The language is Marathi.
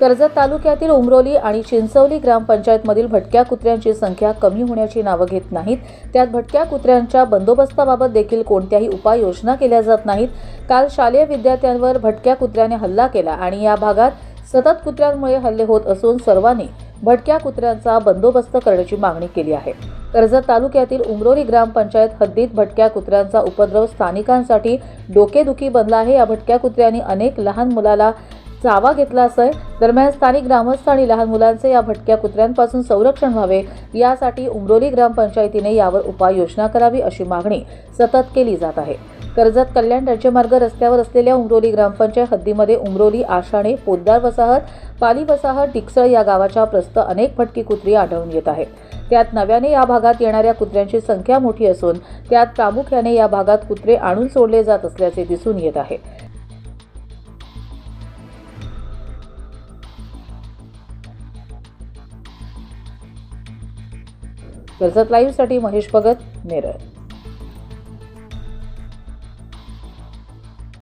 कर्जत तालुक्यातील उमरोली आणि चिंचवली ग्रामपंचायतमधील भटक्या कुत्र्यांची संख्या कमी होण्याची नावं घेत नाहीत. त्यात भटक्या कुत्र्यांच्या बंदोबस्ताबाबत देखील कोणत्याही उपाययोजना केल्या जात नाहीत. काल शालेय विद्यार्थ्यांवर भटक्या कुत्र्याने हल्ला केला आणि या भागात सतत कुत्र्यांमुळे हल्ले होत असून सर्वांनी भटक्या कुत्र्यांचा बंदोबस्त करण्याची मागणी केली आहे. कर्जत तालुक्यातील उमरोली ग्रामपंचायत हद्दीत भटक्या कुत्र्यांचा उपद्रव स्थानिकांसाठी डोकेदुखी बनला आहे. या भटक्या कुत्र्यांनी अनेक लहान मुलाला चावा घेतला असं दरम्यान स्थानिक ग्रामस्थ आणि लहान मुलांचे या भटक्या कुत्र्यांपासून संरक्षण व्हावे यासाठी उमरोली ग्रामपंचायतीने यावर उपाययोजना करावी अशी मागणी सतत केली जात आहे. कर्जत कल्याण राज्यमार्ग रस्त्यावर असलेल्या उमरोली ग्रामपंचायत हद्दीमध्ये उमरोली आशाणे पोद्दार वसाहत पाली वसाहत टिकसळ या गावाच्या प्रस्त अनेक भटकी कुत्री आढळून येत आहेत. त्यात नव्याने या भागात येणाऱ्या कुत्र्यांची संख्या मोठी असून त्यात प्रामुख्याने या भागात कुत्रे आणून सोडले जात असल्याचे दिसून येत आहे. कर्जत लाईव्हसाठी महेश भगत नेरळ